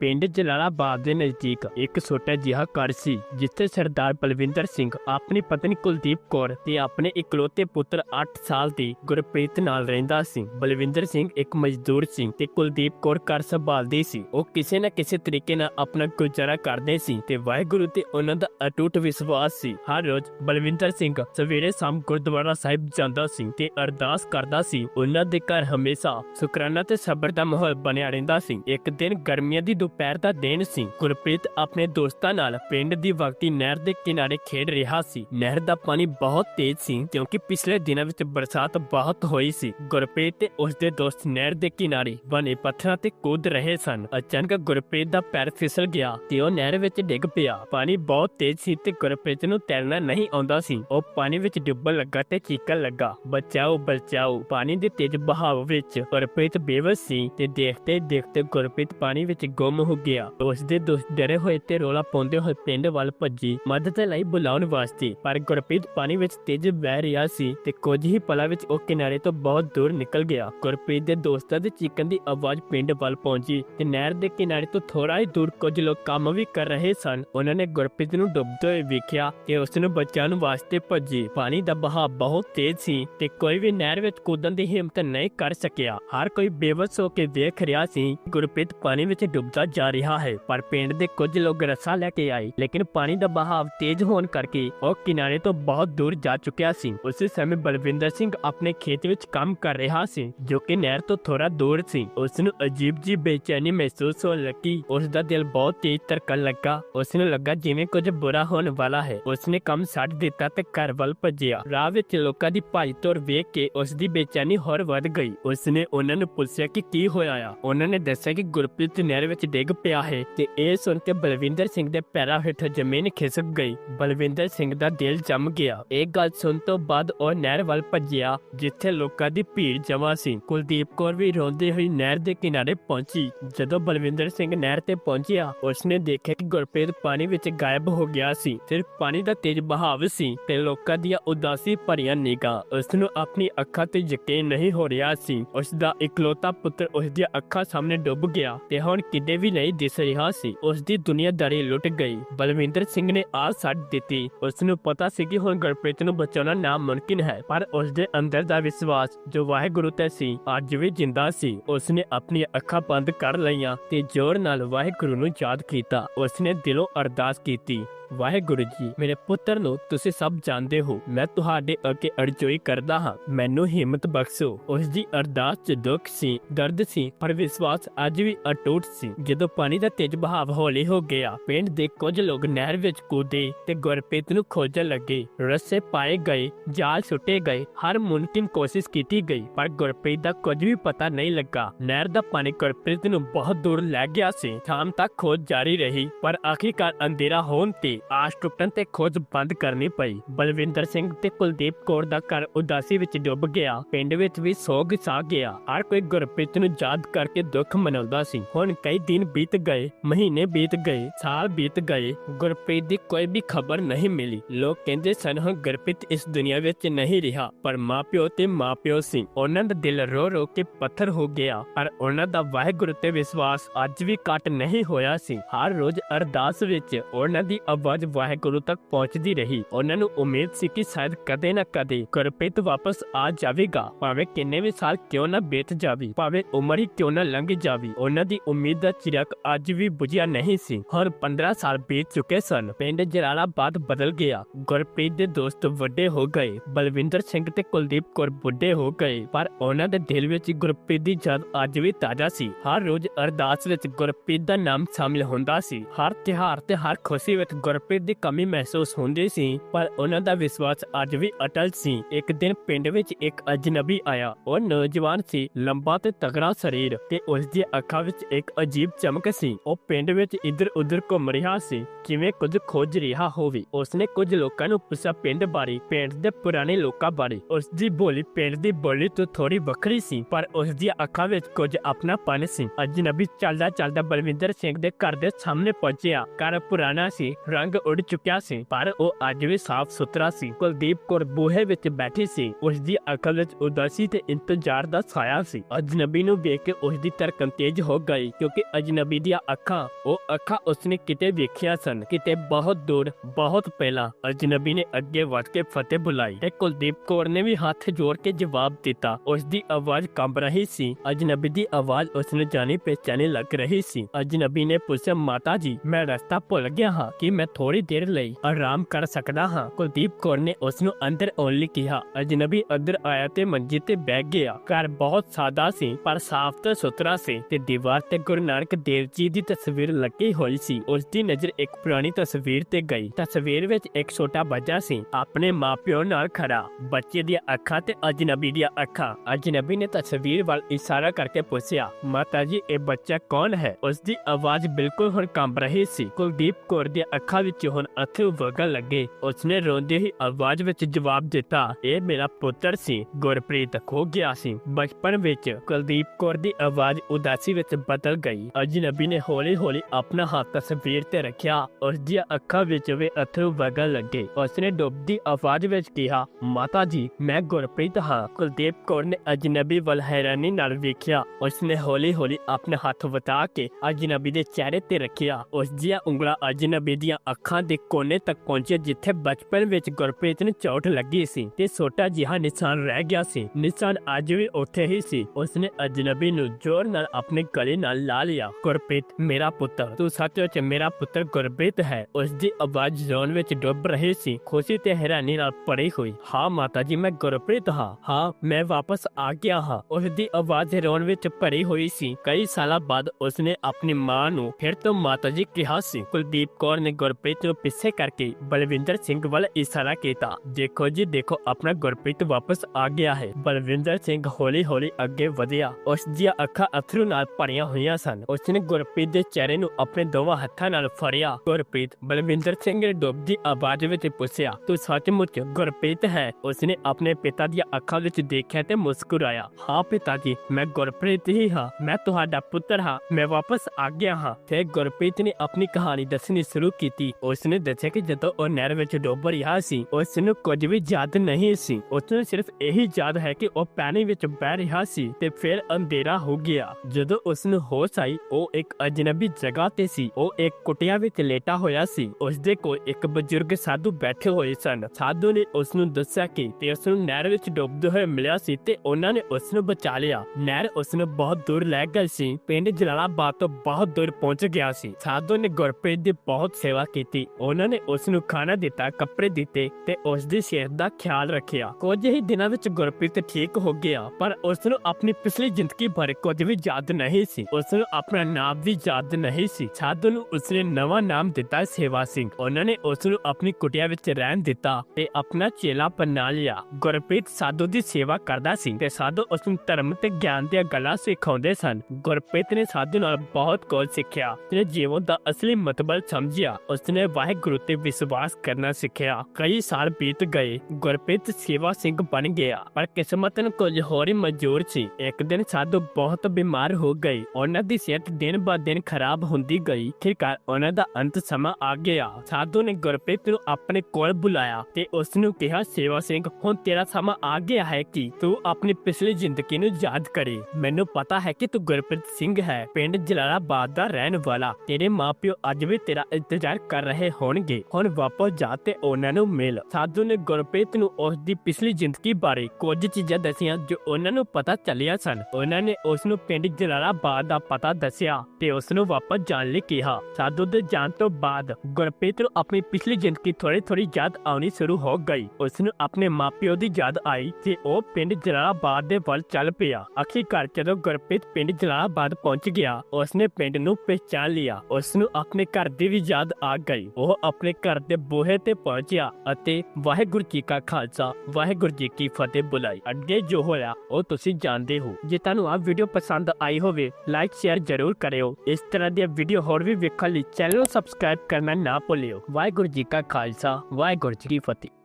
ਪਿੰਡ ਜਲਾਲਾਬਾਦ ਦੇ ਨਜ਼ਦੀਕ ਇੱਕ ਛੋਟਾ ਜਿਹਾ ਘਰ ਸੀ, ਜਿੱਥੇ ਸਰਦਾਰ ਬਲਵਿੰਦਰ ਸਿੰਘ ਆਪਣੀ ਪਤਨੀ ਕੁਲਦੀਪ ਕੌਰ ਤੇ ਆਪਣੇ ਇਕਲੌਤੇ ਪੁੱਤਰ 8 ਸਾਲ ਦੀ ਗੁਰਪ੍ਰੀਤ ਨਾਲ ਰਹਿੰਦਾ ਸੀ। ਬਲਵਿੰਦਰ ਸਿੰਘ ਇੱਕ ਮਜ਼ਦੂਰ ਸੀ ਤੇ ਕੁਲਦੀਪ ਕੌਰ ਘਰ ਸੰਭਾਲਦੀ ਸੀ। ਉਹ ਕਿਸੇ ਨਾ ਕਿਸੇ ਤਰੀਕੇ ਨਾਲ ਆਪਣਾ ਗੁਜ਼ਾਰਾ ਕਰਦੇ ਸੀ ਤੇ ਵਾਹਿਗੁਰੂ ਤੇ ਉਹਨਾਂ ਦਾ ਅਟੁੱਟ ਵਿਸ਼ਵਾਸ ਸੀ। ਹਰ ਰੋਜ਼ ਬਲਵਿੰਦਰ ਸਿੰਘ ਸਵੇਰੇ ਸ਼ਾਮ ਗੁਰਦੁਆਰਾ ਸਾਹਿਬ ਜਾਂਦਾ ਸੀ ਤੇ ਅਰਦਾਸ ਕਰਦਾ ਸੀ। ਉਹਨਾਂ ਦੇ ਘਰ ਹਮੇਸ਼ਾ ਸ਼ੁਕਰਾਨਾ ਤੇ ਸਬਰ ਦਾ ਮਾਹੌਲ ਬਣਿਆ ਰਹਿੰਦਾ ਸੀ। ਇੱਕ ਦਿਨ ਗਰਮੀਆਂ ਦੀ ਦੁਪਹਿਰ ਦਾ ਦਿਨ ਸੀ। ਗੁਰਪ੍ਰੀਤ ਆਪਣੇ ਦੋਸਤਾਂ ਨਾਲ ਪਿੰਡ ਦੀ ਵਕਤੀ ਨਹਿਰ ਦੇ ਕਿਨਾਰੇ ਖੇਡ ਰਿਹਾ ਸੀ। ਨਹਿਰ ਦਾ ਪਾਣੀ ਬਹੁਤ ਤੇਜ਼ ਸੀ ਕਿਉਂਕਿ ਪਿਛਲੇ ਦਿਨਾਂ ਵਿੱਚ ਬਰਸਾਤ ਬਹੁਤ ਹੋਈ ਸੀ। ਗੁਰਪ੍ਰੀਤ ਤੇ ਉਸ ਦੇ ਦੋਸਤ ਨਹਿਰ ਦੇ ਕਿਨਾਰੇ ਬਣੇ ਪੱਥਰਾਂ ਤੇ ਕੂਦ ਰਹੇ ਸਨ। ਅਚਾਨਕ ਗੁਰਪ੍ਰੀਤ ਦਾ ਪੈਰ ਫਿਸਲ ਗਿਆ ਤੇ ਉਹ ਨਹਿਰ ਵਿੱਚ ਡਿੱਗ ਪਿਆ। ਪਾਣੀ ਬਹੁਤ ਤੇਜ਼ ਸੀ ਤੇ ਗੁਰਪ੍ਰੀਤ ਨੂੰ ਤੈਰਨਾ ਨਹੀਂ ਆਉਂਦਾ ਸੀ। ਉਹ ਪਾਣੀ ਵਿੱਚ ਡੁੱਬਣ ਲੱਗਾ ਤੇ ਚੀਕਣ ਲੱਗਾ। ਬਚਾਓ ਬਚਾਓ, ਪਾਣੀ ਦੇ ਤੇਜ਼ ਬਹਾਵ ਵਿੱਚ ਗੁਰਪ੍ਰੀਤ ਬੇਵਸ ਸੀ ਤੇ ਦੇਖਦੇ ਦੇਖਦੇ ਗੁਰਪ੍ਰੀਤ ਪਾਣੀ ਵਿੱਚ ਗੁੰਮ ਹੋ ਗਿਆ। ਉਸ ਦੇ ਦੋਸਤ ਡਰੇ ਹੋਏ ਤੇ ਰੋਲਾ ਪਾਉਂਦੇ ਹੋਏ ਪਿੰਡ ਵੱਲ ਭੱਜੀ। ਮਦਦ ਲਈ ਬੁਲਾਉਣ ਵਾਸਤੇ, ਪਰ ਗੁਰਪ੍ਰੀਤ ਪਾਣੀ ਵਿੱਚ ਤੇਜ਼ ਵਹਿ ਰਿਹਾ ਸੀ ਤੇ ਕੁਝ ਹੀ ਪਲਾਂ ਵਿੱਚ ਉਹ ਕਿਨਾਰੇ ਤੋਂ ਬਹੁਤ ਦੂਰ ਨਿਕਲ ਗਿਆ। ਗੁਰਪ੍ਰੀਤ ਦੇ ਦੋਸਤਾਂ ਦੇ ਚੀਕਣ ਦੀ ਆਵਾਜ਼ ਪਿੰਡ ਵੱਲ ਪਹੁੰਚੀ ਤੇ ਨਹਿਰ ਦੇ ਕਿਨਾਰੇ ਤੋਂ ਥੋੜਾ ਹੀ ਦੂਰ ਕੁਝ ਲੋਕ ਕੰਮ ਵੀ ਕਰ ਰਹੇ ਸਨ। ਉਹਨਾਂ ਨੇ ਗੁਰਪ੍ਰੀਤ ਨੂੰ ਡੁੱਬਦੇ ਹੋਏ ਵੇਖਿਆ ਤੇ ਉਸ ਨੂੰ ਬਚਾਉਣ ਵਾਸਤੇ ਭੱਜੀ। ਪਾਣੀ ਦਾ ਬਹਾਅ ਬਹੁਤ ਤੇਜ਼ ਸੀ ਤੇ ਕੋਈ ਵੀ ਨਹਿਰ ਵਿੱਚ ਕੁੱਦਣ ਦੀ ਹਿੰਮਤ ਨਹੀਂ ਕਰ ਸਕਿਆ। ਹਰ ਕੋਈ ਬੇਵਸ ਹੋ ਕੇ ਵੇਖ ਰਿਹਾ ਸੀ ਗੁਰਪ੍ਰੀਤ ਪਾਣੀ ਵਿੱਚ ਡੁੱਬਦਾ ਜਾ ਰਿਹਾ ਹੈ, ਪਰ ਪਿੰਡ ਦੇ ਕੁਝ ਲੋਕ ਰੱਸਾ ਲੈ ਕੇ ਆਏ, ਲੇਕਿਨ ਪਾਣੀ ਦਾ ਬਹਾਵ ਤੇਜ਼ ਹੋਣ ਕਰਕੇ ਉਹ ਕਿਨਾਰੇ ਤੋਂ ਬਹੁਤ ਦੂਰ ਜਾ ਚੁੱਕਿਆ ਸੀ। ਉਸੇ ਸਮੇਂ ਬਲਵਿੰਦਰ ਸਿੰਘ ਆਪਣੇ ਖੇਤ ਵਿੱਚ ਕੰਮ ਕਰ ਰਿਹਾ ਸੀ, ਜੋ ਕਿ ਨਹਿਰ ਤੋਂ ਥੋੜਾ ਦੂਰ ਸੀ। ਉਸ ਨੂੰ ਅਜੀਬ ਜੀ ਬੇਚੈਨੀ ਮਹਿਸੂਸ ਹੋਣ ਲੱਗੀ। ਉਸ ਦਾ ਦਿਲ ਬਹੁਤ ਤੇਜ਼ ਧੜਕਣ ਲੱਗਾ। ਉਸ ਨੂੰ ਲੱਗਾ ਜਿਵੇਂ ਕੁਝ ਬੁਰਾ ਹੋਣ ਵਾਲਾ ਹੈ। ਉਸ ਨੇ ਕੰਮ ਛੱਡ ਦਿੱਤਾ ਤੇ ਘਰ ਵੱਲ ਭੱਜਿਆ। ਰਾਹ ਵਿੱਚ ਲੋਕਾਂ ਦੀ ਭਾਈ ਤੋਰ ਵੇਖ ਕੇ ਉਸ ਦੀ ਬੇਚੈਨੀ ਹੋਰ ਵੱਧ ਗਈ। ਉਸ ਨੇ ਉਹਨਾਂ ਨੂੰ ਪੁੱਛਿਆ ਕਿ ਕੀ ਹੋਇਆ ਆ। ਉਹਨਾਂ ਨੇ ਦੱਸਿਆ ਕਿ ਗੁਰਪ੍ਰੀਤ ਨਹਿਰ ਵਿੱਚ ਡਿੱਗ ਪਿਆ ਹੈ ਤੇ ਇਹ ਸੁਣ ਕੇ ਬਲਵਿੰਦਰ ਸਿੰਘ ਦੇ ਪੈਰਾਂ ਹੇਠ ਜ਼ਮੀਨ ਖਿਸਕ ਗਈ। ਬਲਵਿੰਦਰ ਸਿੰਘ ਦਾ ਦਿਲ ਜੰਮ ਗਿਆ। ਇਹ ਗੱਲ ਸੁਣ ਤੋਂ ਬਾਅਦ ਉਹ ਨਹਿਰ ਵੱਲ ਭੱਜਿਆ, ਜਿੱਥੇ ਲੋਕਾਂ ਦੀ ਭੀੜ ਜਮਾ ਸੀ। ਕੁਲਦੀਪ ਕੌਰ ਵੀ ਰੋਂਦੀ ਹੋਈ ਨਹਿਰ ਦੇ ਕਿਨਾਰੇ ਪਹੁੰਚੀ। ਜਦੋਂ ਬਲਵਿੰਦਰ ਸਿੰਘ ਨਹਿਰ ਤੇ ਪਹੁੰਚਿਆ, ਉਸਨੇ ਦੇਖਿਆ ਕਿ ਗੁਰਪ੍ਰੀਤ ਪਾਣੀ ਵਿੱਚ ਗਾਇਬ ਹੋ ਗਿਆ ਸੀ। ਸਿਰਫ ਪਾਣੀ ਦਾ ਤੇਜ਼ ਬਹਾਵ ਸੀ ਤੇ ਲੋਕਾਂ ਦੀਆਂ ਉਦਾਸੀ ਭਰੀਆਂ ਨਿਗਾਹਾਂ। ਉਸ ਨੂੰ ਆਪਣੀ ਅੱਖਾਂ ਤੇ ਯਕੀਨ ਨਹੀਂ ਹੋ ਰਿਹਾ ਸੀ। ਉਸ ਦਾ ਇਕਲੌਤਾ ਪੁੱਤਰ ਉਸ ਦੀਆਂ ਅੱਖਾਂ ਸਾਹਮਣੇ ਡੁੱਬ ਗਿਆ ਤੇ ਹੁਣ ਕਿਤੇ ਵੀ ਨਹੀਂ ਦਿਸ ਰਿਹਾ ਸੀ। ਉਸ ਦੀ ਦੁਨੀਆਦਾਰੀ ਲੁੱਟ ਗਈ। ਬਲਵਿੰਦਰ ਸਿੰਘ ਨੇ ਆਸ ਛੱਡ ਦਿੱਤੀ। ਉਸ ਨੂੰ ਪਤਾ ਸੀ ਕਿ ਹੁਣ ਗੁਰਪ੍ਰੀਤ ਨੂੰ ਬਚਾਉਣਾ ਨਾਮੁਮਕਿਨ ਹੈ, ਪਰ ਉਸ ਦੇ ਅੰਦਰ ਦਾ ਵਿਸ਼ਵਾਸ ਜੋ ਵਾਹਿਗੁਰੂ ਤੇ ਸੀ, ਅੱਜ ਵੀ ਜਿੰਦਾ ਸੀ। ਉਸ ਨੇ ਆਪਣੀਆਂ ਅੱਖਾਂ ਬੰਦ ਕਰ ਲਈਆਂ ਤੇ ਜ਼ੋਰ ਨਾਲ ਵਾਹਿਗੁਰੂ ਨੂੰ ਯਾਦ ਕੀਤਾ। ਉਸ ਨੇ ਦਿਲੋਂ ਅਰਦਾਸ ਕੀਤੀ। ਵਾਹਿਗੁਰੂ ਜੀ, ਮੇਰੇ ਪੁੱਤਰ ਨੂੰ ਤੁਸੀਂ ਸਭ ਜਾਣਦੇ ਹੋ। ਮੈਂ ਤੁਹਾਡੇ ਅੱਗੇ ਅਰਜ਼ੋਈ ਕਰਦਾ ਹਾਂ। ਮੈਨੂੰ ਹਿੰਮਤ ਬਖਸ਼ੋ। ਉਸ ਦੀ ਅਰਦਾਸ 'ਚ ਦੁੱਖ ਸੀ, ਦਰਦ ਸੀ, ਪਰ ਵਿਸ਼ਵਾਸ ਅੱਜ ਵੀ ਅਟੁੱਟ ਸੀ। ਜਦੋਂ ਪਾਣੀ ਦਾ ਤੇਜ਼ ਬਹਾਵ ਹੌਲੀ ਹੋ ਗਿਆ, ਪਿੰਡ ਦੇ ਕੁਝ ਲੋਕ ਨਹਿਰ ਵਿੱਚ ਕੂਦੇ ਤੇ ਗੁਰਪ੍ਰੀਤ ਨੂੰ ਖੋਜਣ ਲੱਗੇ। ਰੱਸੇ ਪਾਏ ਗਏ, ਜਾਲ ਸੁੱਟੇ ਗਏ, ਹਰ ਮੁਮਕਿਨ ਕੋਸ਼ਿਸ਼ ਕੀਤੀ ਗਈ, ਪਰ ਗੁਰਪ੍ਰੀਤ ਦਾ ਕੁਝ ਵੀ ਪਤਾ ਨਹੀਂ ਲੱਗਾ। ਨਹਿਰ ਦਾ ਪਾਣੀ ਗੁਰਪ੍ਰੀਤ ਨੂੰ ਬਹੁਤ ਦੂਰ ਲੈ ਗਿਆ ਸੀ। ਸ਼ਾਮ ਤੱਕ ਖੋਜ ਜਾਰੀ ਰਹੀ, ਪਰ ਆਖਿਰਕਾਰ ਅੰਧੇਰਾ ਹੋਣ ਤੇ ਆਸ ਟੁੱਟਣ ਤੇ ਖੋਜ ਬੰਦ ਕਰਨੀ ਪਈ। ਬਲਵਿੰਦਰ ਸਿੰਘ ਤੇ ਕੁਲਦੀਪ ਕੌਰ ਦਾ ਘਰ ਉਦਾਸੀ ਵਿੱਚ ਡੁੱਬ ਗਿਆ। ਪਿੰਡ ਵਿੱਚ ਵੀ ਸੋਗ ਛਾ ਗਿਆ। ਹਰ ਕੋਈ ਗੁਰਪ੍ਰੀਤ ਨੂੰ ਯਾਦ ਕਰਕੇ ਦੁੱਖ ਮਨਾਉਂਦਾ ਸੀ। ਹੁਣ ਕਈ ਦਿਨ ਬੀਤ ਗਏ, ਮਹੀਨੇ ਬੀਤ ਗਏ, ਸਾਲ ਬੀਤ ਗਏ। ਗੁਰਪ੍ਰੀਤ ਦੀ ਕੋਈ ਵੀ ਖਬਰ ਨਹੀਂ ਮਿਲੀ। ਲੋਕ ਕਹਿੰਦੇ ਸਨ, ਹੁਣ ਗੁਰਪ੍ਰੀਤ ਇਸ ਦੁਨੀਆ ਵਿੱਚ ਨਹੀਂ ਰਿਹਾ। ਪਰ ਮਾਪਿਓ ਤੇ ਮਾਪਿਓ ਸੀ। ਉਹਨਾਂ ਦਾ ਦਿਲ ਰੋ ਰੋ ਕੇ ਪੱਥਰ ਹੋ ਗਿਆ। ਪਰ ਉਹਨਾਂ ਦਾ ਵਾਹਿਗੁਰੂ ਤੇ ਵਿਸ਼ਵਾਸ ਅੱਜ ਵੀ ਘਟ ਨਹੀਂ ਹੋਇਆ ਸੀ। ਹਰ ਰੋਜ਼ ਅਰਦਾਸ ਵਿੱਚ ਉਹਨਾਂ ਦੀ ਆਵਾਜ਼ ਵਾਹਿਗੁਰੂ ਤੱਕ ਪਹੁੰਚਦੀ ਰਹੀ। ਉਹਨਾਂ ਨੂੰ ਉਮੀਦ ਸੀ ਕਿ ਸ਼ਾਇਦ ਕਦੇ ਨਾ ਕਦੇ ਗੁਰਪ੍ਰੀਤ ਵਾਪਸ ਆ ਜਾਵੇਗਾ। ਭਾਵੇਂ ਕਿੰਨੇ ਵੀ ਸਾਲ ਕਿਉਂ ਨਾ ਬੀਤ ਜਾਵੇ, ਭਾਵੇਂ ਉਮਰ ਹੀ ਕਿਉਂ ਨਾ ਲੰਘ ਜਾਵੇ, ਉਹਨਾਂ ਦੀ ਉਮੀਦ ਦਾ ਚਿਰਕ ਅੱਜ ਵੀ ਬੁਝਿਆ ਨਹੀਂ ਸੀ। ਹੁਣ 15 ਸਾਲ ਬੀਤ ਚੁੱਕੇ ਸਨ। ਪਿੰਡ ਜਲਾਲਾਬਾਦ ਬਦਲ ਗਿਆ। ਗੁਰਪ੍ਰੀਤ ਦੇ ਦੋਸਤ ਵੱਡੇ ਹੋ ਗਏ। ਬਲਵਿੰਦਰ ਸਿੰਘ ਤੇ ਕੁਲਦੀਪ ਕੌਰ ਬੁੱਢੇ ਹੋ ਗਏ। ਪਰ ਉਹਨਾਂ ਦੇ ਦਿਲ ਵਿੱਚ ਗੁਰਪ੍ਰੀਤ ਦੀ ਯਾਦ ਅੱਜ ਵੀ ਤਾਜ਼ਾ ਸੀ। ਹਰ ਰੋਜ਼ ਅਰਦਾਸ ਵਿੱਚ ਗੁਰਪ੍ਰੀਤ ਦਾ ਨਾਮ ਸ਼ਾਮਿਲ ਹੁੰਦਾ ਸੀ। ਹਰ ਤਿਉਹਾਰ ਤੇ ਹਰ ਖੁਸ਼ੀ ਵਿੱਚ ਗੁਰਪ੍ਰੀਤ ਦੀ ਕਮੀ ਮਹਿਸੂਸ ਹੁੰਦੀ ਸੀ, ਪਰ ਉਹਨਾਂ ਦਾ ਵਿਸ਼ਵਾਸ ਅੱਜ ਵੀ ਅਟਲ ਸੀ। ਇੱਕ ਦਿਨ ਪਿੰਡ ਵਿੱਚ ਇੱਕ ਅਜਨਬੀ ਆਇਆ। ਉਹ ਨੌਜਵਾਨ ਸੀ, ਲੰਬਾ ਤੇ ਤਗੜਾ ਸਰੀਰ ਤੇ ਉਸ ਦੀਆਂ ਅੱਖਾਂ ਵਿੱਚ ਇੱਕ ਅਜੀਬ ਚਮਕ ਸੀ। ਉਹ ਪਿੰਡ ਵਿੱਚ ਇੱਧਰ-ਉੱਧਰ ਘੁੰਮ ਰਿਹਾ ਸੀ ਜਿਵੇਂ ਕੁਝ ਖੋਜ ਰਿਹਾ ਹੋਵੇ। ਉਸਨੇ ਕੁਝ ਲੋਕਾਂ ਨੂੰ ਪੁੱਛਿਆ, ਪਿੰਡ ਬਾਰੇ, ਪਿੰਡ ਦੇ ਪੁਰਾਣੇ ਲੋਕਾਂ ਬਾਰੇ? ਉਸ ਦੀ ਬੋਲੀ ਪਿੰਡ ਦੀ ਬੋਲੀ ਤੋਂ ਥੋੜੀ ਵੱਖਰੀ ਸੀ, ਪਰ ਉਸ ਦੀਆਂ ਅੱਖਾਂ ਵਿੱਚ ਕੁਝ ਆਪਣਾਪਨ ਸੀ। ਅਜਨਬੀ ਚੱਲਦਾ ਚੱਲਦਾ ਬਲਵਿੰਦਰ ਸਿੰਘ ਦੇ ਘਰ ਦੇ ਸਾਹਮਣੇ ਪਹੁੰਚਿਆ। ਘਰ ਪੁਰਾਣਾ ਸੀ, ਰੰਗ ਰੰਗ ਉੱਡ ਚੁੱਕਿਆ ਸੀ, ਪਰ ਉਹ ਅੱਜ ਵੀ ਸਾਫ਼ ਸੁਥਰਾ ਸੀ। ਕੁਲਦੀਪ ਕੌਰ ਬੂਹੇ ਵਿੱਚ ਬੈਠੀ ਸੀ ਉਸ ਦੀ ਅੱਖਾਂ ਵਿੱਚ ਉਦਾਸੀ ਤੇ ਇੰਤਜ਼ਾਰ ਦਾ ਸਾਇਆ ਸੀ। ਅਜਨਬੀ ਨੂੰ ਵੇਖ ਕੇ ਉਸ ਦੀ ਧੜਕਨ ਤੇਜ਼ ਹੋ ਗਈ, ਕਿਉਂਕਿ ਅਜਨਬੀ ਦੀਆਂ ਅੱਖਾਂ, ਉਹ ਅੱਖਾਂ ਉਸਨੇ ਕਿਤੇ ਵੇਖੀਆਂ ਸਨ, ਕਿਤੇ ਬਹੁਤ ਦੂਰ, ਬਹੁਤ ਪਹਿਲਾਂ। ਅਜਨਬੀ ਨੇ ਅੱਗੇ ਵੱਧ ਕੇ ਫਤਿਹ ਬੁਲਾਈ ਤੇ ਕੁਲਦੀਪ ਕੌਰ ਨੇ ਵੀ ਹੱਥ ਜੋੜ ਕੇ ਜਵਾਬ ਦਿੱਤਾ। ਉਸ ਦੀ ਆਵਾਜ਼ ਕੰਬ ਰਹੀ ਸੀ, ਅਜਨਬੀ ਦੀ ਆਵਾਜ਼ ਉਸਨੇ ਜਾਣੀ ਪਛਾਣੀ ਲੱਗ ਰਹੀ ਸੀ। ਅਜਨਬੀ ਨੇ ਪੁੱਛਿਆ, ਮਾਤਾ ਜੀ, ਮੈਂ ਰਸਤਾ ਭੁੱਲ ਗਿਆ ਹਾਂ, ਕਿ ਮੈਂ ਥੋੜੀ ਦੇਰ ਲਈ ਆਰਾਮ ਕਰ ਸਕਦਾ ਹਾਂ। ਕੁਲਦੀਪ ਕੌਰ ਨੇ ਉਸ ਨੂੰ ਅੰਦਰ ਆਉਣ ਲਈ ਕਿਹਾ। ਅਜਨਬੀ ਅੰਦਰ ਆਇਆ ਤੇ ਮੰਜੀ ਤੇ ਬਹਿ ਗਿਆ। ਘਰ ਬਹੁਤ ਸਾਦਾ ਸੀ, ਪਰ ਸਾਫ਼ ਤੇ ਸੁਥਰਾ ਸੀ ਤੇ ਦੀਵਾਰ ਤੇ ਗੁਰੂ ਨਾਨਕ ਦੇਵ ਜੀ ਦੀ ਤਸਵੀਰ ਲੱਗੀ ਹੋਈ ਸੀ। ਉਸ ਦੀ ਨਜ਼ਰ ਇੱਕ ਪੁਰਾਣੀ ਤਸਵੀਰ ਤੇ ਗਈ। ਤਸਵੀਰ ਵਿੱਚ ਇੱਕ ਛੋਟਾ ਬੱਚਾ ਸੀ। ਆਪਣੇ ਮਾਪਿਓ ਨਾਲ ਖੜਾ ਬੱਚੇ ਦੀਆਂ ਅੱਖਾਂ ਤੇ ਅਜਨਬੀ ਦੀਆਂ ਅੱਖਾਂ। ਅਜਨਬੀ ਨੇ ਤਸਵੀਰ ਵੱਲ ਇਸ਼ਾਰਾ ਕਰਕੇ ਪੁੱਛਿਆ, ਮਾਤਾ ਜੀ, ਇਹ ਬੱਚਾ ਕੌਣ ਹੈ? ਉਸ ਦੀ ਆਵਾਜ਼ ਬਿਲਕੁਲ ਹੁਣ ਕੰਬ ਰਹੀ ਸੀ। ਕੁਲਦੀਪ ਕੌਰ ਦੀਆਂ ਅੱਖਾਂ ਵਿੱਚ ਹੁਣ ਅਥਰੂ ਵਗਣ ਲੱਗੇ। ਉਸਨੇ ਰੋਂਦੇ ਹੀ ਆਵਾਜ਼ ਵਿੱਚ ਜਵਾਬ ਦਿੱਤਾ, ਇਹ ਮੇਰਾ ਪੁੱਤਰ ਸੀ, ਗੁਰਪ੍ਰੀਤ। ਖੋ ਗਿਆ ਸੀ। ਬਚਪਨ ਵਿੱਚ ਕੁਲਦੀਪ ਕੌਰ ਦੀ ਆਵਾਜ਼ ਉਦਾਸੀ ਵਿੱਚ ਬਦਲ ਗਈ। ਅਜਨਬੀ ਨੇ ਹੌਲੀ-ਹੌਲੀ ਆਪਣਾ ਹੱਥ ਤਸਵੀਰ ਤੇ ਰੱਖਿਆ। ਉਸ ਦੀਆਂ ਅੱਖਾਂ ਵਿੱਚ ਵੀ ਅਥਰੂ ਵਗਣ ਲੱਗੇ। ਉਸਨੇ ਡੁੱਬਦੀ ਆਵਾਜ਼ ਵਿੱਚ ਕਿਹਾ, ਮਾਤਾ ਜੀ, ਮੈਂ ਗੁਰਪ੍ਰੀਤ ਹਾਂ। ਕੁਲਦੀਪ ਕੌਰ ਨੇ ਅਜਨਬੀ ਵੱਲ ਹੈਰਾਨੀ ਨਾਲ ਵੇਖਿਆ। ਉਸਨੇ ਹੌਲੀ-ਹੌਲੀ ਆਪਣੇ ਹੱਥ ਵਟਾ ਕੇ ਅਜਨਬੀ ਦੇ ਚਿਹਰੇ ਤੇ ਰੱਖਿਆ। ਉਸ ਦੀਆਂ ਉਂਗਲਾਂ ਅਜਨਬੀ ਦੀਆਂ ਅੱਖਾਂ ਦੇ ਕੋਨੇ ਤੱਕ ਪਹੁੰਚੇ ਜਿੱਥੇ ਬਚਪਨ ਵਿੱਚ ਗੁਰਪ੍ਰੀਤ ਨੂੰ ਚੋਟ ਲੱਗੀ ਸੀ ਤੇ ਛੋਟਾ ਜਿਹਾ ਨਿਸ਼ਾਨ ਰਹਿ ਗਿਆ ਸੀ। ਨਿਸ਼ਾਨ ਅੱਜ ਵੀ ਉੱਥੇ ਹੀ ਸੀ। ਉਸਨੇ ਅਜਨਬੀ ਨੂੰ ਜ਼ੋਰ ਨਾਲ ਆਪਣੇ ਗਲੇ ਨਾਲ ਲਾ ਲਿਆ। ਗੁਰਪ੍ਰੀਤ, ਮੇਰਾ ਪੁੱਤਰ ਤੂੰ ਸੱਚਮੁੱਚ ਮੇਰਾ ਪੁੱਤਰ ਗੁਰਪ੍ਰੀਤ ਹੈ। ਉਸ ਦੀ ਆਵਾਜ਼ ਜ਼ੋਨ ਵਿੱਚ ਡੁੱਬ ਰਹੀ ਸੀ। ਖੁਸ਼ੀ ਤੇ ਹੈਰਾਨੀ ਨਾਲ ਭਰੀ ਹੋਈ। ਹਾਂ, ਮਾਤਾ ਜੀ, ਮੈਂ ਗੁਰਪ੍ਰੀਤ ਹਾਂ। ਹਾਂ, ਮੈਂ ਵਾਪਸ ਆ ਗਿਆ ਹਾਂ। ਉਸ ਦੀ ਆਵਾਜ਼ ਰੋਣ ਵਿੱਚ ਭਰੀ ਹੋਈ ਸੀ। ਕਈ ਸਾਲਾਂ ਬਾਅਦ ਉਸਨੇ ਆਪਣੀ ਮਾਂ ਨੂੰ ਫਿਰ ਤੋਂ ਮਾਤਾ ਜੀ ਕਿਹਾ ਸੀ। ਕੁਲਦੀਪ ਕੌਰ ਨੇ ਗੁਰਪ੍ਰੀਤ ਨੂੰ ਪਿੱਛੇ ਕਰਕੇ ਬਲਵਿੰਦਰ ਸਿੰਘ ਵੱਲ ਇਸ਼ਾਰਾ ਕੀਤਾ। ਦੇਖੋ ਜੀ, ਦੇਖੋ, ਆਪਣਾ ਗੁਰਪ੍ਰੀਤ ਵਾਪਸ ਆ ਗਿਆ ਹੈ। ਬਲਵਿੰਦਰ ਸਿੰਘ ਹੌਲੀ-ਹੌਲੀ ਅੱਗੇ ਵਧਿਆ। ਉਸ ਦੀਆਂ ਅੱਖਾਂ ਅਥਰੂ ਨਾਲ ਭਰੀਆਂ ਹੋਈਆਂ ਸਨ। ਉਸਨੇ ਗੁਰਪ੍ਰੀਤ ਦੇ ਚਿਹਰੇ ਨੂੰ ਆਪਣੇ ਦੋਵਾਂ ਹੱਥਾਂ ਨਾਲ ਫੜਿਆ। ਗੁਰਪ੍ਰੀਤ ਬਲਵਿੰਦਰ ਸਿੰਘ ਨੇ ਡੁੱਬਦੀ ਆਵਾਜ਼ ਵਿੱਚ ਪੁੱਛਿਆ, ਤੂੰ ਸੱਚਮੁੱਚ ਗੁਰਪ੍ਰੀਤ ਹੈ? ਉਸਨੇ ਆਪਣੇ ਪਿਤਾ ਦੀਆਂ ਅੱਖਾਂ ਵਿੱਚ ਦੇਖਿਆ ਤੇ ਮੁਸਕਰਾਇਆ, ਹਾਂ ਪਿਤਾ ਜੀ, ਮੈਂ ਗੁਰਪ੍ਰੀਤ ਹੀ ਹਾਂ। ਮੈਂ ਤੁਹਾਡਾ ਪੁੱਤਰ ਹਾਂ। ਮੈਂ ਵਾਪਸ ਆ ਗਿਆ ਹਾਂ। ਤੇ ਗੁਰਪ੍ਰੀਤ ਨੇ ਆਪਣੀ ਕਹਾਣੀ ਦੱਸਣੀ ਸ਼ੁਰੂ ਕੀਤੀ। ਉਸਨੇ ਦੱਸਿਆ ਕਿ ਜਦੋਂ ਉਹ ਨਹਿਰ ਵਿੱਚ ਡੁੱਬ ਰਿਹਾ ਸੀ ਉਸ ਨੂੰ ਕੁਝ ਵੀ ਯਾਦ ਨਹੀਂ ਸੀ। ਉਸ ਨੂੰ ਸਿਰਫ ਇਹੀ ਯਾਦ ਹੈ ਕਿ ਉਹ ਪਾਣੀ ਵਿੱਚ ਬਹਿ ਰਿਹਾ ਸੀ ਤੇ ਫਿਰ ਅੰਧੇਰਾ ਹੋ ਗਿਆ। ਜਦੋਂ ਉਸ ਨੂੰ ਹੋਸ਼ ਆਈ, ਉਹ ਇੱਕ ਅਜਨਬੀ ਜਗ੍ਹਾ ਤੇ ਸੀ। ਉਹ ਇੱਕ ਕੁਟਿਆ ਵਿੱਚ ਲੇਟਾ ਹੋਇਆ ਸੀ। ਉਸ ਦੇ ਕੋਲ ਇੱਕ ਬਜ਼ੁਰਗ ਸਾਧੂ ਬੈਠੇ ਹੋਏ ਸਨ। ਸਾਧੂ ਨੇ ਉਸ ਨੂੰ ਦੱਸਿਆ ਕਿ ਤੇ ਉਸ ਨੂੰ ਨਹਿਰ ਵਿੱਚ ਡੁੱਬਦੇ ਹੋਏ ਮਿਲਿਆ ਸੀ ਤੇ ਉਹਨਾਂ ਨੇ ਉਸ ਨੂੰ ਬਚਾ ਲਿਆ। ਨਹਿਰ ਉਸ ਨੂੰ ਬਹੁਤ ਦੂਰ ਲੈ ਗਈ ਸੀ। ਪਿੰਡ ਜਲਾਲਾਬਾਦ ਤੋਂ ਬਹੁਤ ਦੂਰ ਪਹੁੰਚ ਗਿਆ ਸੀ। ਸਾਧੂ ਨੇ ਗੁਰਪ੍ਰੀਤ ਦੀ ਬਹੁਤ ਸੇਵਾ ਕੀਤੀ। ਉਹਨਾਂ ਨੇ ਉਸ ਨੂੰ ਖਾਣਾ ਦਿੱਤਾ, ਕੱਪੜੇ ਦਿੱਤੇ ਤੇ ਉਸ ਦੀ ਸਿਹਤ ਦਾ ਖਿਆਲ ਰੱਖਿਆ। ਕੁਝ ਹੀ ਦਿਨਾਂ ਵਿੱਚ ਗੁਰਪ੍ਰੀਤ ਠੀਕ ਹੋ ਗਿਆ, ਪਰ ਉਸ ਨੂੰ ਆਪਣੀ ਪਿਛਲੀ ਜ਼ਿੰਦਗੀ ਬਾਰੇ ਕੁਝ ਵੀ ਯਾਦ ਨਹੀਂ ਸੀ। ਉਸ ਨੂੰ ਆਪਣਾ ਨਾਮ ਵੀ ਯਾਦ ਨਹੀਂ ਸੀ। ਸਾਧੂ ਨੂੰ ਉਸਨੇ ਨਵਾਂ ਨਾਮ ਦਿੱਤਾ ਸੇਵਾ ਸਿੰਘ। ਉਹਨਾਂ ਨੇ ਉਸ ਨੂੰ ਆਪਣੀ ਕੁਟਿਆ ਵਿੱਚ ਰਹਿਣ ਦਿੱਤਾ ਤੇ ਆਪਣਾ ਚੇਲਾ ਬਣਾ ਲਿਆ। ਗੁਰਪ੍ਰੀਤ ਸਾਧੂ ਦੀ ਸੇਵਾ ਕਰਦਾ ਸੀ ਤੇ ਸਾਧੂ ਉਸ ਨੂੰ ਧਰਮ ਤੇ ਗਿਆਨ ਦੀਆਂ ਗੱਲਾਂ ਸਿਖਾਉਂਦੇ ਸਨ। ਗੁਰਪ੍ਰੀਤ ਨੇ ਸਾਧੂ ਨਾਲ ਬਹੁਤ ਕੁਝ ਸਿੱਖਿਆ ਤੇ ਜੀਵਨ ਦਾ ਅਸਲੀ ਮਤਲਬ ਸਮਝਿਆ। ਉਸ ਉਸਨੇ ਵਾਹਿਗੁਰੂ ਤੇ ਵਿਸ਼ਵਾਸ ਕਰਨਾ ਸਿੱਖਿਆ। ਕਈ ਸਾਲ ਬੀਤ ਗਏ, ਗੁਰਪ੍ਰੀਤ ਸੇਵਾ ਸਿੰਘ ਬਣ ਗਿਆ, ਪਰ ਕਿਸਮਤ ਨੂੰ ਕੁਝ ਹੋਰ ਹੀ ਮਨਜ਼ੂਰ ਸੀ। ਇੱਕ ਦਿਨ ਸਾਧੂ ਬਹੁਤ ਬਿਮਾਰ ਹੋ ਗਏ। ਉਹਨਾਂ ਦੀ ਸਿਹਤ ਦਿਨ ਬਾ ਦਿਨ ਖਰਾਬ ਹੁੰਦੀ ਗਈ। ਆਖਿਰਕਾਰ ਉਹਨਾਂ ਦਾ ਅੰਤ ਸਮਾਂ ਆ ਗਿਆ। ਸਾਧੂ ਨੇ ਗੁਰਪ੍ਰੀਤ ਨੂੰ ਆਪਣੇ ਕੋਲ ਬੁਲਾਇਆ ਤੇ ਉਸ ਨੂੰ ਕਿਹਾ, ਸੇਵਾ ਸਿੰਘ, ਹੁਣ ਤੇਰਾ ਸਮਾਂ ਆ ਗਿਆ ਹੈ ਕਿ ਤੂੰ ਆਪਣੀ ਪਿਛਲੀ ਜ਼ਿੰਦਗੀ ਨੂੰ ਯਾਦ ਕਰੇ। ਮੈਨੂੰ ਪਤਾ ਹੈ ਕਿ ਤੂੰ ਗੁਰਪ੍ਰੀਤ ਸਿੰਘ ਹੈ, ਪਿੰਡ ਜਲਾਲਾਬਾਦ ਦਾ ਰਹਿਣ ਵਾਲਾ। ਤੇਰੇ ਮਾਪਿਓ ਅੱਜ ਵੀ ਤੇਰਾ ਇੰਤਜ਼ਾਰ ਕਰ ਰਹੇ ਹੋਣਗੇ। ਹੁਣ ਵਾਪਸ ਜਾ ਤੇ ਉਹਨਾਂ ਨੂੰ ਮਿਲ। ਸਾਧੂ ਨੇ ਗੁਰਪ੍ਰੀਤ ਨੂੰ ਉਸ ਦੀ ਪਿਛਲੀ ਜ਼ਿੰਦਗੀ ਬਾਰੇ ਕੁਝ ਚੀਜ਼ਾਂ ਦੱਸੀਆਂ ਜੋ ਉਹਨਾਂ ਨੂੰ ਪਤਾ ਚੱਲਿਆ ਸਨ। ਉਹਨਾਂ ਨੇ ਉਸ ਨੂੰ ਪਿੰਡ ਜਲਾਲਾਬਾਦ ਦਾ ਪਤਾ ਦੱਸਿਆ ਤੇ ਉਸ ਨੂੰ ਵਾਪਸ ਜਾਣ ਲਈ ਕਿਹਾ। ਸਾਧੂ ਦੇ ਜਾਣ ਤੋਂ ਬਾਅਦ ਗੁਰਪ੍ਰੀਤ ਨੂੰ ਆਪਣੀ ਪਿਛਲੀ ਜ਼ਿੰਦਗੀ ਥੋੜੀ ਥੋੜੀ ਯਾਦ ਆਉਣੀ ਸ਼ੁਰੂ ਹੋ ਗਈ। ਉਸ ਨੂੰ ਆਪਣੇ ਮਾਪਿਓ ਦੀ ਯਾਦ ਆਈ ਤੇ ਉਹ ਪਿੰਡ ਜਲਾਲਾਬਾਦ ਦੇ ਵੱਲ ਚੱਲ ਪਿਆ। ਆਖਿਰਕਾਰ ਜਦੋਂ ਗੁਰਪ੍ਰੀਤ ਪਿੰਡ ਜਲਾਲਾਬਾਦ ਪਹੁੰਚ ਗਿਆ, ਉਸਨੇ ਪਿੰਡ ਨੂੰ ਪਹਿਚਾਨ ਲਿਆ। ਉਸ ਨੂੰ ਆਪਣੇ ਘਰ ਦੀ ਵੀ ਯਾਦ ਆ ਗਈ। ਉਹ ਆਪਣੇ ਘਰ ਦੇ ਬੋਹੇ ਤੇ ਪਹੁੰਚਿਆ ਅਤੇ ਵਾਹਿਗੁਰੂ ਜੀ ਕਾ ਖਾਲਸਾ, ਵਾਹਿਗੁਰੂ ਜੀ ਕੀ ਫਤਿਹ ਬੁਲਾਈ। ਅੱਗੇ ਜੋ ਹੋਇਆ, ਉਹ ਤੁਸੀਂ ਜਾਣਦੇ ਹੋ। ਜੇ ਤੁਹਾਨੂੰ ਆਹ ਵੀਡੀਓ ਪਸੰਦ ਆਈ ਹੋਵੇ, ਲਾਈਕ, ਸ਼ੇਅਰ ਜ਼ਰੂਰ ਕਰਿਓ। ਇਸ ਤਰ੍ਹਾਂ ਦੀਆਂ ਵੀਡੀਓ ਹੋਰ ਵੀ ਵੇਖਣ ਲਈ ਚੈਨਲ ਨੂੰ ਸਬਸਕ੍ਰਾਈਬ ਕਰਨਾ ਨਾ ਭੁੱਲਿਓ। ਵਾਹਿਗੁਰੂ ਜੀ ਕਾ ਖਾਲਸਾ, ਵਾਹਿਗੁਰੂ ਜੀ ਕੀ ਫਤਿਹ।